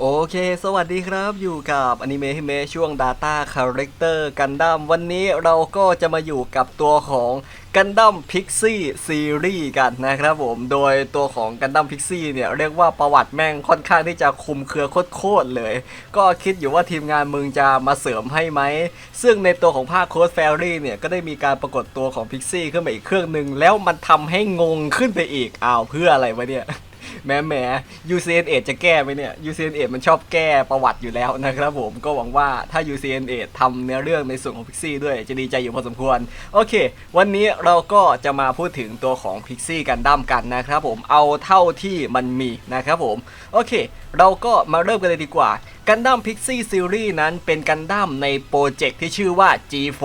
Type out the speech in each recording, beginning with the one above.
โอเค สวัสดีครับ อยู่กับอนิเมะฮิเมะช่วง Data Character Gundam วันนี้เราก็จะมาอยู่กับตัวของ Gundam Pixie Series กันนะครับผม โดยตัวของ Gundam Pixie เนี่ย เรียกว่าประวัติแม่งค่อนข้างที่จะคุมเครือโคตรเลย ก็คิดอยู่ว่าทีมงานมึงจะมาเสริมให้ไหม ซึ่งในตัวของภาคโค้ดแฟรี่เนี่ย ก็ได้มีการปรากฏตัวของ Pixie ขึ้นมาอีกเครื่องหนึ่งแล้วมันทำให้งงขึ้นไปอีกอ้าวเพื่ออะไรวะเนี่ย แหม้แหม UCN จะแก้ไหมเนี่ย UCN มันชอบแก้ประวัติอยู่แล้วนะครับผมก็หวังว่าถ้า UCN ทำเนื้อเรื่องในส่วนของ Pixie ด้วยจะดีใจอยู่พอสมควร โอเค วันนี้เราก็จะมาพูดถึงตัวของ Pixie กันดั้มกันนะครับผมเอาเท่าที่มันมีนะครับผม โอเค เราก็มาเริ่มกันเลยดีกว่า กันดั้มพิกซี่ซีรีส์นั้นเป็นกันดั้มในโปรเจกต์ที่ชื่อว่า G4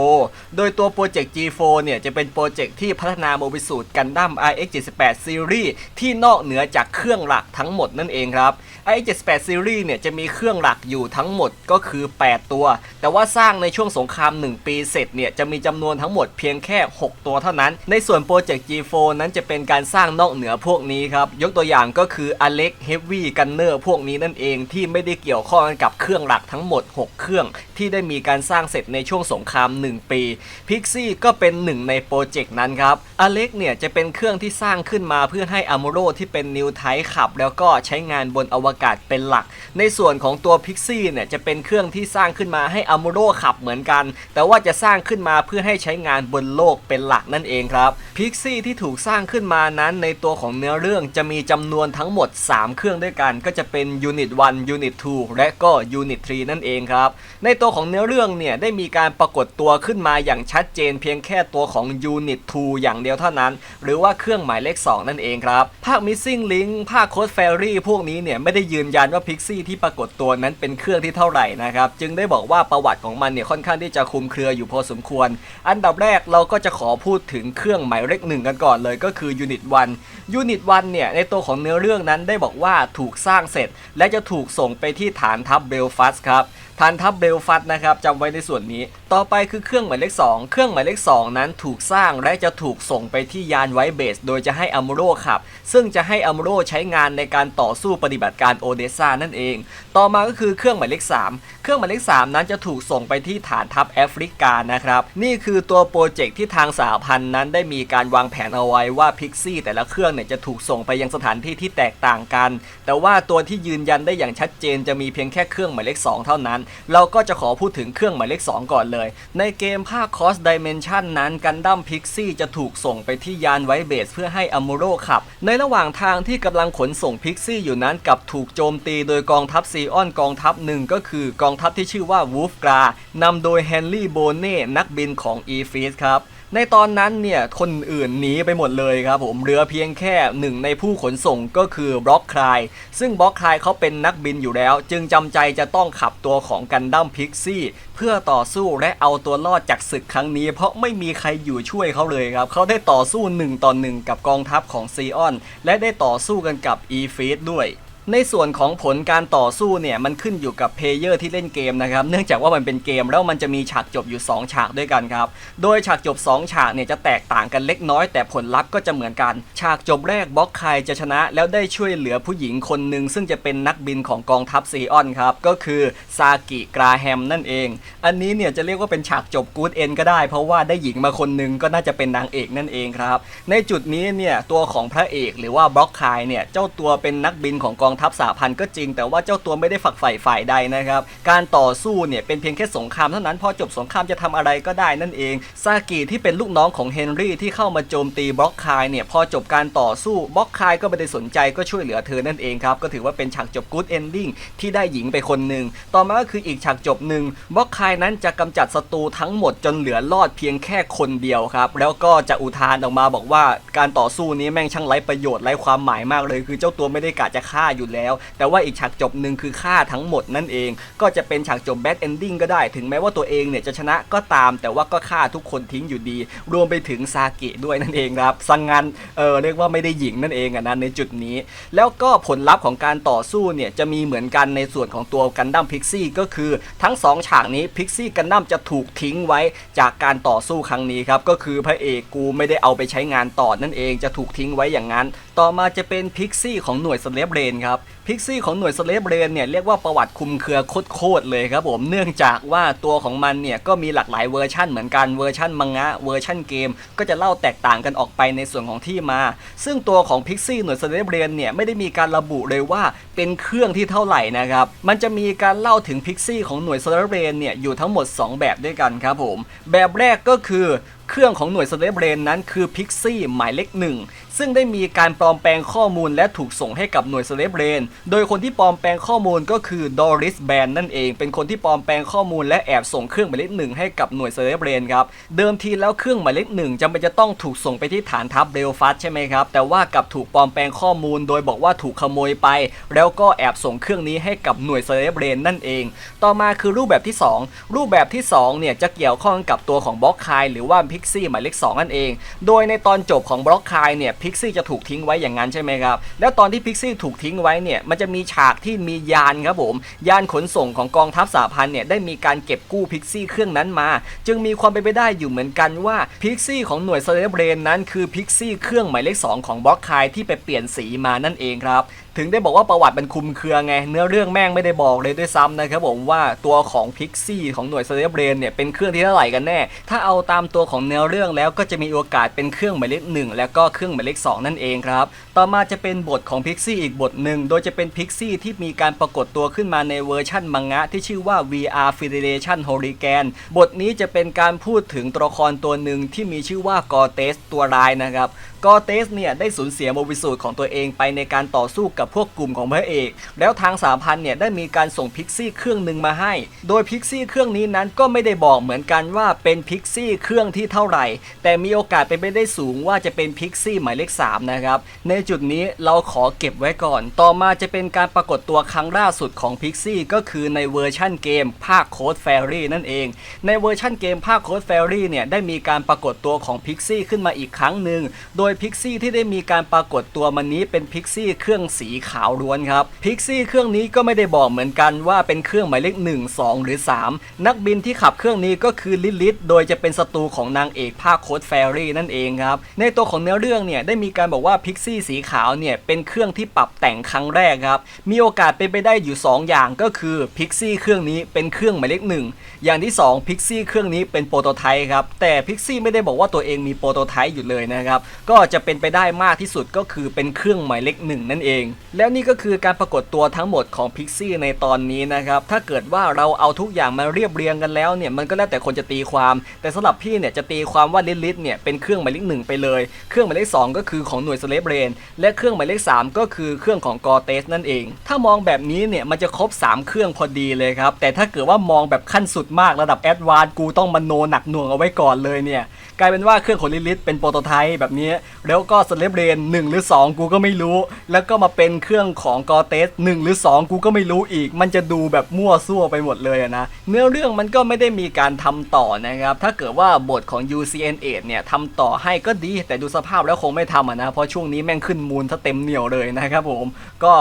โดยตัวโปรเจกต์ G4 เนี่ยจะเป็นโปรเจกต์ที่พัฒนาโมบิสูตรกันดั้ม RX78 ซีรีส์ที่นอกเหนือจากเครื่องหลักทั้งหมดนั่นเองครับ RX78 Series เนี่ยจะมีเครื่องหลักอยู่ทั้งหมดก็คือ 8 ตัว แต่ว่าสร้างในช่วงสงคราม 1 ปีเสร็จเนี่ยจะมีจำนวนทั้งหมดเพียงแค่ 6 ตัวเท่านั้น ในส่วนโปรเจกต์ G4 นั้นจะเป็นการสร้างนอกเหนือพวกนี้ครับ ยกตัวอย่างก็คือ Alex Heavy Gunner พวกนี้นั่นเองที่ไม่ได้เกี่ยวข้องกับเครื่องหลักทั้งหมด 6 เครื่อง ที่ได้มีการสร้างเสร็จในช่วงสงคราม 1 ปี Pixie ก็เป็นหนึ่งในโปรเจกต์นั้นครับ Alex เนี่ยจะเป็นเครื่องที่สร้างขึ้นมาเพื่อให้ Amuro ที่เป็นนิวไทขับ แล้วก็ใช้งานบนอวกาศเป็นหลัก ในส่วนของตัว Pixie เนี่ยจะเป็นเครื่องที่สร้างขึ้นมาให้ Amuro ขับเหมือนกัน แต่ว่าจะสร้างขึ้นมาเพื่อให้ใช้งานบนโลกเป็นหลักนั่นเองครับ Pixie ที่ถูกสร้างขึ้นมานั้นในตัวของเนื้อเรื่องจะมีจำนวนทั้งหมด 3 เครื่องด้วยกัน ก็จะเป็น Unit 1 Unit 2 และก็ Unit 3 นั่นเองครับ ในตัวของเนื้อเรื่องเนี่ยได้มีการปรากฏตัวขึ้นมาอย่างชัดเจน เพียงแค่ตัวของ Unit 2 อย่างเดียวเท่านั้น หรือว่าเครื่องหมายเลข 2 นั่นเองครับ ภาค Missing Link ภาค Code Fairy พวกนี้เนี่ยไม่ได้ยืนยันว่าพิกซี่ที่ปรากฏตัวนั้นเป็นเครื่องที่เท่าไหร่นะครับ จึงได้บอกว่าประวัติของมันเนี่ยค่อนข้างที่จะคลุมเครืออยู่พอสมควร อันดับแรกเราก็จะขอพูดถึงเครื่องหมายเลขหนึ่งกันก่อนเลยก็คือยูนิตวันยูนิตวันเนี่ยในตัวของเนื้อเรื่องนั้นได้บอกว่าถูกสร้างเสร็จ และจะถูกส่งไปที่ฐานทัพเบลฟัสครับ ฐานทัพเบลฟัสนะครับจำไว้ในส่วนนี้ ต่อไปคือเครื่องหมายเลข 2 เครื่องหมายเลข 2 นั้นถูกสร้างและจะถูกส่งไปที่ยานไวเบส โดยจะให้อัมโรขับ ซึ่งจะให้อัมโรใช้งานในการต่อสู้ปฏิบัติการโอเดซ่านั่นเอง ต่อมาก็คือเครื่องหมายเลข 3 เครื่องหมายเลข 3 นั้นจะถูกส่งไปที่ฐานทัพแอฟริกานะครับนี่คือตัวโปรเจกต์ที่ทางสหพันธ์นั้นได้มีการวางแผนเอาไว้ว่าพิกซี่แต่ละเครื่องเนี่ยจะถูกส่งไปยังสถานที่ที่แตกต่างกัน แต่ว่าตัวที่ยืนยันได้อย่างชัดเจนจะมีเพียงแค่เครื่องหมายเลข 2 เท่านั้นเราก็จะขอพูดถึงเครื่องหมายเลข 2 ก่อนเลย ในเกมภาค Cross Dimension นั้นกันดั้มพิกซี่จะถูกส่งไปที่ยานไวเบสเพื่อให้อมูโรขับ ในระหว่างทางที่กำลังขนส่งพิกซี่อยู่นั้นกับถูกโจมตีโดยกองทัพซีออนกองทัพหนึ่งก็คือกองทัพที่ชื่อว่าวูฟกรานำโดยแฮนรี่โบเน่นักบินของอีฟิสครับ ในตอนนั้นเนี่ยคนอื่นหนีไปหมดเลยครับผมเหลือเพียงแค่หนึ่งในผู้ขนส่งก็คือบล็อกคลายซึ่งบล็อกคลายเขาเป็นนักบินอยู่แล้ว จึงจำใจจะต้องขับตัวของกันดั้มพิกซี่เพื่อต่อสู้และเอาตัวรอดจากศึกครั้งนี้ เพราะไม่มีใครอยู่ช่วยเขาเลยครับเขาได้ต่อสู้หนึ่งต่อหนึ่งกับกองทัพของซีออน และได้ต่อสู้กันกับอีฟีดด้วย ในส่วนของผลการต่อสู้เนี่ยมันขึ้นอยู่กับเพลเยอร์ที่เล่นเกมนะครับเนื่องจากว่ามันเป็นเกมแล้วมันจะมีฉากจบอยู่ 2 ฉากด้วยกันครับ โดยฉากจบ 2 ฉากเนี่ยจะแตกต่างกันเล็กน้อย แต่ผลลัพธ์ก็จะเหมือนกัน ฉากจบแรกบล็อกไคจะชนะ แล้วได้ช่วยเหลือผู้หญิงคนหนึ่งซึ่งจะเป็นนักบินของกองทัพซีออนครับก็คือซากิกราแฮมนั่นเอง อันนี้เนี่ยจะเรียกว่าเป็นฉากจบกู๊ดเอนก็ได้ เพราะว่าได้หญิงมาคนหนึ่งก็น่าจะเป็นนางเอกนั่นเองครับในจุดนี้เนี่ยตัวของพระเอกหรือว่าบล็อกไคเนี่ยเจ้าตัวเป็นนักบินของกองทัพสหพันธ์ก็จริง แต่ว่าเจ้าตัวไม่ได้ฝักใฝ่ฝ่ายใดนะครับ การต่อสู้เนี่ยเป็นเพียงแค่สงครามเท่านั้นพอจบสงครามจะทำอะไรก็ได้นั่นเอง ซากิที่เป็นลูกน้องของเฮนรี่ที่เข้ามาโจมตีบล็อกคายเนี่ยพอจบการต่อสู้บล็อกคายก็ไม่ได้สนใจก็ช่วยเหลือเธอนั่นเองครับก็ถือว่าเป็นฉากจบกู๊ดเอนดิ้งที่ได้หญิงไปคนหนึ่งต่อมาก็คืออีกฉากจบหนึ่งบล็อกคายนั้นจะกำจัดศัตรูทั้งหมดจนเหลือรอดเพียงแค่คนเดียวครับแล้วก็จะอุทานออกมาบอกว่าการต่อสู้นี้แม่งช่างไร้ประโยชน์ไร้ความหมายมากเลย คือเจ้าตัวไม่ได้กะจะฆ่าอยแล้ว แต่ว่าอีกฉากจบหนึ่งคือฆ่าทั้งหมดนั่นเอง ก็จะเป็นฉากจบแบดเอนดิ้งก็ได้ ถึงแม้ว่าตัวเองเนี่ยจะชนะก็ตาม แต่ว่าก็ฆ่าทุกคนทิ้งอยู่ดี รวมไปถึงซากิด้วยนั่นเองครับสังงันเออเรียกว่าไม่ได้หญิงนั่นเองอะนะในจุดนี้ แล้วก็ผลลัพธ์ของการต่อสู้เนี่ยจะมีเหมือนกันในส่วนของตัวกันดั้มพิกซี่ก็คือทั้งสองฉากนี้พิกซี่กันดั้มจะถูกทิ้งไว้จากการต่อสู้ครั้งนี้ครับก็คือพระเอกกูไม่ได้เอาไปใช้งานต่อนั่นเองจะถูกทิ้งไว้อย่างนั้น ต่อมาจะเป็นพิกซี่ของหน่วยสเลปเรนครับครับพิกซี่ของหน่วยสเลฟเรนเนี่ยเรียกว่าประวัติคุมเครือโคตรเลยครับผมเนื่องจากว่าตัวของมันเนี่ยก็มีหลากหลายเวอร์ชั่นเหมือนกันเวอร์ชั่นมังงะเวอร์ชั่นเกม ก็จะเล่าแตกต่างกันออกไปในส่วนของที่มา ซึ่งตัวของพิกซี่หน่วยสเลฟเรนเนี่ยไม่ได้มีการระบุเลยว่าเป็นเครื่องที่เท่าไหร่นะครับมันจะมีการเล่าถึงพิกซี่ของหน่วยสเลฟเรนเนี่ยอยู่ทั้งหมด 2 แบบด้วยกันครับผมแบบแรกก็คือเครื่องของหน่วยสเลฟเรนนั้นคือพิกซี่หมายเลขหนึ่ง ซึ่งได้มีการปลอมแปลงข้อมูลและถูกส่งให้กับหน่วยสเลฟเรนโดยคนที่ปลอมแปลงข้อมูลก็คือดอริสแบนนั่นเอง เป็นคนที่ปลอมแปลงข้อมูลและแอบส่งเครื่องหมายเลขหนึ่งให้กับหน่วยสเลฟเรนครับ เดิมทีแล้วเครื่องหมายเลขหนึ่งจำเป็นจะต้องถูกส่งไปที่ฐานทัพเบลฟัสใช่ไหมครับ แต่ว่ากลับถูกปลอมแปลงข้อมูล โดยบอกว่าถูกขโมยไป แล้วก็แอบส่งเครื่องนี้ให้กับหน่วยสเลฟเรนนั่นเอง ต่อมาคือรูปแบบที่ 2 รูปแบบที่2เนี่ยจะเกี่ยวข้องกับตัวของบล็อกคายหรือว่าพิกซี่หมายเลข2นั่นเอง โดยในตอนจบของบล็อกคายเนี่ยพิกซี่จะถูกทิ้งไว้อย่างนั้นใช่ไหมครับ แล้วตอนที่พิกซี่ถูกทิ้งไว้เนี่ยมันจะมีฉากที่มียานครับผม ยานขนส่งของกองทัพสหพันธ์เนี่ยได้มีการเก็บกู้พิกซี่เครื่องนั้นมา จึงมีความเป็นไปได้อยู่เหมือนกันว่าพิกซี่ของหน่วยเซเลบรนนั้นคือพิกซี่เครื่องหมายเลข2ของบล็อกคายที่ไปเปลี่ยนสีมานั่นเองครับถึงได้บอกว่าประวัติมันคุมเครือไง เนื้อเรื่องแม่งไม่ได้บอกเลยด้วยซ้ำนะครับผมว่าตัวของพิกซี่ของหน่วยเซเลบรนเนี่ยเป็นเครื่องที่เท่าไหร่กันแน่ ถ้าเอาตามตัวของเนื้อเรื่องแล้วก็จะมีโอกาสเป็นเครื่องหมายเลขหนึ่งแล้วก็เครื่องหมายเลขสองนั่นเองครับต่อมาจะเป็นบทของพิกซี่อีกบทหนึ่ง โดยจะเป็นพิกซี่ที่มีการปรากฏตัวขึ้นมาในเวอร์ชั่นมังงะที่ชื่อว่า VR Federation Hurricane บทนี้จะเป็นการพูดถึงตัวละครตัวหนึ่งที่มีชื่อว่ากอเตสตัวร้ายนะครับ กอเตสเนี่ยได้สูญเสียโมบิสูตของตัวเองไปในการต่อสู้กับพวกกลุ่มของพระเอก แล้วทางสาพันเนี่ยได้มีการส่งพิกซี่เครื่องหนึ่งมาให้ โดยพิกซี่เครื่องนี้นั้นก็ไม่ได้บอกเหมือนกันว่าเป็นพิกซี่เครื่องที่เท่าไหร่ แต่มีโอกาสเป็นไปได้สูงว่าจะเป็นพิกซี่หมายเลข3นะครับในจุดนี้เราขอเก็บไว้ก่อน ต่อมาจะเป็นการปรากฏตัวครั้งล่าสุดของพิกซี่ก็คือในเวอร์ชั่นเกมภาคโค้ดแฟรี่นั่นเอง ในเวอร์ชั่นเกมภาคโค้ดแฟรี่เนี่ยได้มีการปรากฏตัวของพิกซี่ขึ้นมาอีกครั้งหนึ่ง โดยพิกซี่ที่ได้มีการปรากฏตัวมันนี้เป็นพิกซี่เครื่องสีขาวล้วนครับ พิกซี่เครื่องนี้ก็ไม่ได้บอกเหมือนกันว่าเป็นเครื่องหมายเลข1 2 หรือ 3 นักบินที่ขับเครื่องนี้ก็คือลิลิทโดยจะเป็นศัตรูของนางเอกภาคโค้ดแฟรี่นั่นเองครับ ในตัวของเนื้อเรื่องเนี่ยได้มีการบอกว่าพิกซี่สีขาวเนี่ยเป็นเครื่องที่ปรับแต่งครั้งแรกครับ มีโอกาสเป็นไปได้อยู่ 2 อย่างก็คือพิกซี่เครื่องนี้เป็นเครื่องหมายเลขหนึ่งอย่างที่2พิกซี่เครื่องนี้เป็นโปรโตไทป์ครับ แต่พิกซี่ไม่ได้บอกว่าตัวเองมีโปรโตไทป์อยู่เลยนะครับ ก็จะเป็นไปได้มากที่สุดก็คือเป็นเครื่องหมายเลขหนึ่งนั่นเอง แล้วนี่ก็คือการปรากฏตัวทั้งหมดของพิกซี่ในตอนนี้นะครับ ถ้าเกิดว่าเราเอาทุกอย่างมาเรียบเรียงกันแล้วเนี่ยมันก็แล้วแต่คนจะตีความ แต่สำหรับพี่เนี่ยจะตีความว่าลิลิทเนี่ยเป็นเครื่องหมายเลขหนึ่งไปเลย เครื่องหมายเลขสองก็คือของหน่วยสเลฟเรนและเครื่องหมายเลขสามก็คือเครื่องของกอเตสนั่นเอง ถ้ามองแบบนี้เนี่ยมันจะครบ 3 เครื่องพอดีเลยครับ แต่ถ้าเกิดว่ามองแบบขั้นสุดมากระดับแอดวานกูต้องมโนหนักหน่วงเอาไว้ก่อนเลยเนี่ย กลายเป็นว่าเครื่องของลิลิทเป็นโปรโตไทป์แบบนี้แล้วก็สเลฟเรนหนึ่งหรือ 2 กูก็ไม่รู้ แล้วก็มาเป็นเครื่องของกอเตสหนึ่งหรือ 2 กูก็ไม่รู้อีก มันจะดูแบบมั่วซั่วไปหมดเลยนะ เนื้อเรื่องมันก็ไม่ได้มีการทำต่อนะครับ ถ้าเกิดว่าบทของ UCN8 เนี่ยทำต่อให้ก็ดี แต่ดูสภาพแล้วคงไม่ทำะนะเพราะช่วงนี้แม่งขึ้นมูลซะเต็มเหนียวเลยนะครับผมก็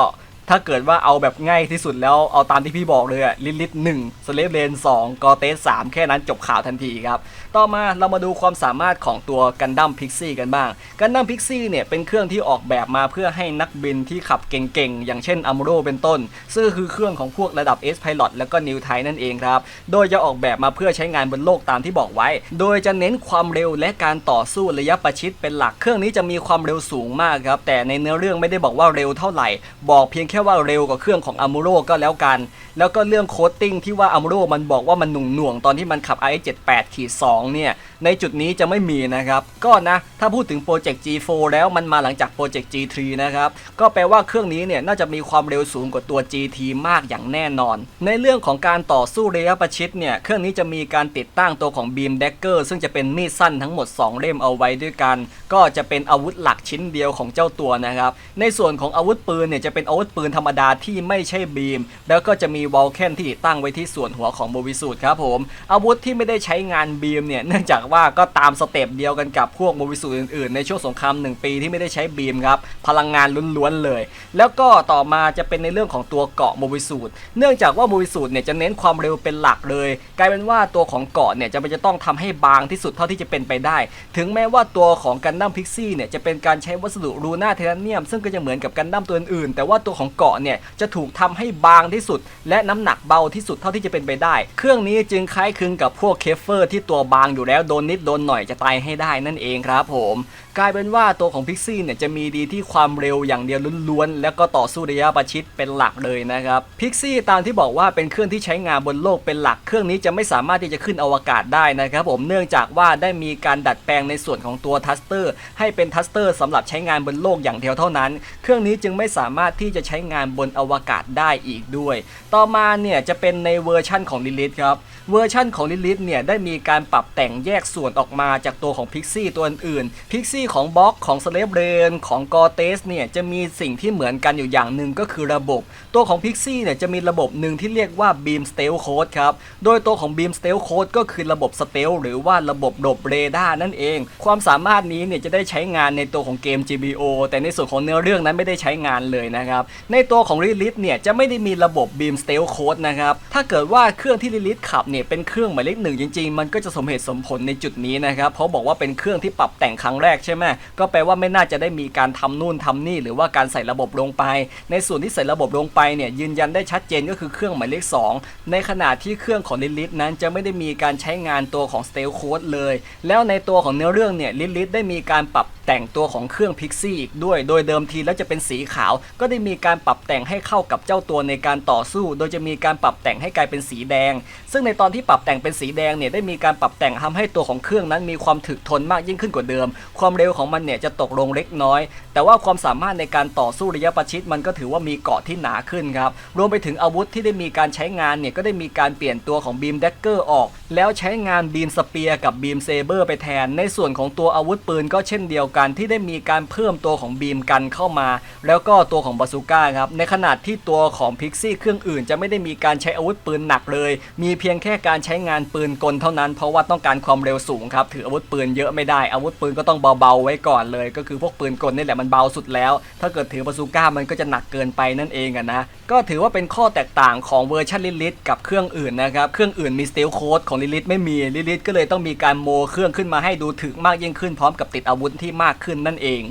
ถ้าเกิดว่าเอาแบบง่ายที่สุดแล้วเอาตามที่พี่บอกเลยอะลิลิทหนึ่งสเลฟเลนสองกอเตสสามแค่นั้นจบข่าวทันทีครับ ต่อมาเรามาดูความสามารถของตัวกันดั้มพิกซี่กันบ้างกันดั้มพิกซี่เนี่ยเป็นเครื่องที่ออกแบบมาเพื่อให้นักบินที่ขับเก่งๆ อย่างเช่นอัมโรเป็นต้น ซึ่งคือเครื่องของพวกระดับ S Pilot แล้วก็นิวไทนั่นเองครับ โดยจะออกแบบมาเพื่อใช้งานบนโลกตามที่บอกไว้ โดยจะเน้นความเร็วและการต่อสู้ระยะประชิดเป็นหลักเครื่องนี้จะมีความเร็วสูงมากครับแต่ในเนื้อเรื่องไม่ได้บอกว่าเร็วเท่าไหร่ บอกเพียงแค่ว่าเร็วกว่าเครื่องของอัมโรก็แล้วกัน แล้วก็เรื่องโคตติ้งที่ว่าอัมโรมันบอกว่ามันหน่วงหน่วงๆตอนที่มันขับ i 7 8ขีด2เนี่ย ในจุดนี้จะไม่มีนะครับ ก็นะ ถ้าพูดถึงโปรเจกต์ G4 แล้วมันมาหลังจากโปรเจกต์ G3 นะครับ ก็แปลว่าเครื่องนี้เนี่ยน่าจะมีความเร็วสูงกว่าตัว GT มากอย่างแน่นอน ในเรื่องของการต่อสู้ระยะประชิดเนี่ย เครื่องนี้จะมีการติดตั้งตัวของ Beam Dagger ซึ่งจะเป็นมีดสั้นทั้งหมด 2 เล่มเอาไว้ด้วยกัน ก็จะเป็นอาวุธหลักชิ้นเดียวของเจ้าตัวนะครับ ในส่วนของอาวุธปืนเนี่ยจะเป็นอาวุธปืนธรรมดาที่ไม่ใช่บีม แล้วก็จะมีวอลเคนที่ติดตั้งไว้ที่ส่วนหัวของโมบิสูดครับผม อาวุธที่ไม่ได้ใช้งานบีมเนี่ยเนื่องจากว่าก็ตามสเต็ปเดียวกันกับพวกโมบิสูอื่นๆ ในช่วงสงคราม 1 ปีที่ไม่ได้ใช้บีมครับ พลังงานล้วนๆเลย แล้วก็ต่อมาจะเป็นในเรื่องของตัวเกาะโมบิสูเนื่องจากว่าโมบิสูเนี่ยจะเน้นความเร็วเป็นหลักเลย กลายเป็นว่าตัวของเกาะเนี่ยจะเป็นจะต้องทำให้บางที่สุดเท่าที่จะเป็นไปได้ ถึงแม้ว่าตัวของกันดั้มพิกซี่เนี่ยจะเป็นการใช้วัสดุรูน่าเทเนียมซึ่งก็จะเหมือนกับกันดั้มตัวอื่นๆแต่ว่าตัวของเกาะเนี่ยจะถูกทำให้บางที่สุด และน้ำหนักเบาที่สุดเท่าที่จะเป็นไปได้ เครื่องนี้จึงคล้ายคลึงกับพวกเคฟเฟอร์ที่ตัวบางอยู่แล้วโดนนิดโดนหน่อยจะตายให้ได้นั่นเองครับผมกลายเป็นว่าตัวของพิกซี่เนี่ยจะมีดีที่ความเร็วอย่างเดียวล้วนๆ แล้วก็ต่อสู้ระยะประชิดเป็นหลักเลยนะครับพิกซี่ตามที่บอกว่าเป็นเครื่องที่ใช้งานบนโลกเป็นหลัก เครื่องนี้จะไม่สามารถที่จะขึ้นอวกาศได้นะครับผมเนื่องจากว่าได้มีการดัดแปลงในส่วนของตัวทัสเตอร์ให้เป็นทัสเตอร์สำหรับใช้งานบนโลกอย่างเดียวเท่านั้น เครื่องนี้จึงไม่สามารถที่จะใช้งานบนอวกาศได้อีกด้วย ต่อมาเนี่ยจะเป็นในเวอร์ชั่นของลิลิทครับเวอร์ชั่นของลิลิทเนี่ยได้มีการปรับแต่งแยกส่วนออกมาจากตัวของพิกซี่ตัวอื่นพิกซี่ของบล็อกของสเลฟเรนของกอเตสเนี่ยจะมีสิ่งที่เหมือนกันอยู่อย่างหนึ่งก็คือระบบ ตัวของพิกซี่เนี่ยจะมีระบบหนึ่งที่เรียกว่า Beam Stealth Code ครับ โดยตัวของ Beam Stealth Code ก็คือระบบ Stealth หรือว่าระบบหลบเรดาร์นั่นเอง ความสามารถนี้เนี่ยจะได้ใช้งานในตัวของเกม GBO แต่ในส่วนของเนื้อเรื่องนั้นไม่ได้ใช้งานเลยนะครับ ในตัวของ Lilith เนี่ยจะไม่ได้มีระบบ Beam Stealth Code นะครับ ถ้าเกิดว่าเครื่องที่ Lilith ขับเนี่ยเป็นเครื่องหมายเลขหนึ่งจริงๆ มันก็จะสมเหตุสมผลในจุดนี้นะครับ เพราะบอกว่าเป็นเครื่องที่ปรับแต่งครั้งแรกใช่ไหมก็แปลว่าไม่น่าจะได้มีการทำนู่นทำนี่ หรือว่าการใส่ระบบลงไป ในส่วนที่ใส่ระบบลงไปเนี่ยยืนยันได้ชัดเจนก็คือเครื่องหมายเลข 2 ในขณะที่เครื่องของ Lilith นั้นจะไม่ได้มีการใช้งานตัวของ Stealth Code เลย แล้วในตัวของเนื้อเรื่องเนี่ย Lilith ได้มีการปรับแต่งตัวของเครื่อง Pixie อีกด้วย โดยเดิมทีแล้วจะเป็นสีขาว ก็ได้มีการปรับแต่งให้เข้ากับเจ้าตัวในการต่อสู้ โดยจะมีการปรับแต่งให้กลายเป็นสีแดง ซึ่งในตอนที่ปรับแต่งเป็นสีแดงเนี่ยได้มีการปรับแต่งทำให้ตัวของเครื่องนั้นมีความถึกทนมากยิ่งขึ้นกว่าเดิม ความเร็วของมันเนี่ยจะตกลงเล็กน้อย แต่ว่าความสามารถในการต่อสู้ระยะประชิดมันก็ถือว่ามีเกาะที่หนาขึ้นครับรวมไปถึงอาวุธที่ได้มีการใช้งานเนี่ยก็ได้มีการเปลี่ยนตัวของบีมแดกเกอร์ออก แล้วใช้งานบีมสเปียร์กับบีมเซเบอร์ไปแทน ในส่วนของตัวอาวุธปืนก็เช่นเดียวกัน ที่ได้มีการเพิ่มตัวของบีมกันเข้ามา แล้วก็ตัวของบาซูก้าครับในขณะที่ตัวของพิกซี่เครื่องอื่น จะไม่ได้มีการใช้อาวุธปืนหนักเลย มีเพียงแค่การใช้งานปืนกลเท่านั้น เพราะว่าต้องการความเร็วสูงครับถืออาวุธปืนเยอะไม่ได้อาวุธปืนก็ต้องเบาาไว้ก่อนเลยก็คือพวกปืนกลนี่แหละมันเบาสุดแล้ว ถ้าเกิดถือบาซูก้ามันก็จะหนักเกินไปนั่นเองอะนะ ก็ถือว่าเป็นข้อแตกต่างของเวอร์ชันลิลิทกับเครื่องอื่นนะครับ เครื่องอื่นมีสเตลโค้ดของลิลิทไม่มีลิลิทก็เลยต้องมีการโมเครื่องขึ้นมาให้ดูถึกมากยิ่งขึ้นพร้อมกับติดอาวุธที่มากขึ้นนั่นเอง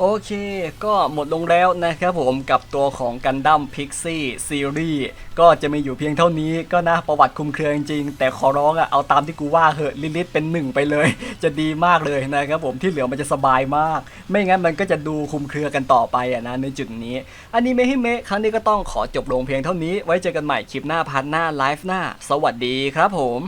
โอเค ก็หมดลงแล้วนะครับผมกับตัวของกันดั้มพิกซี่ซีรีส์ก็จะมีอยู่เพียงเท่านี้ก็นะประวัติคุมเครือจริงแต่ขอร้องอะเอาตามที่กูว่าเหอะลิลิตเป็นหนึ่งไปเลย จะดีมากเลยนะครับผมที่เหลือมันจะสบายมาก ไม่งั้นมันก็จะดูคุมเครือกันต่อไปอะนะในจุดนี้อันนี้เมคให้เมะครั้งนี้ก็ต้องขอจบลงเพียงเท่านี้ ไว้เจอกันใหม่คลิปหน้าพาร์ทหน้าไลฟ์หน้า สวัสดีครับผม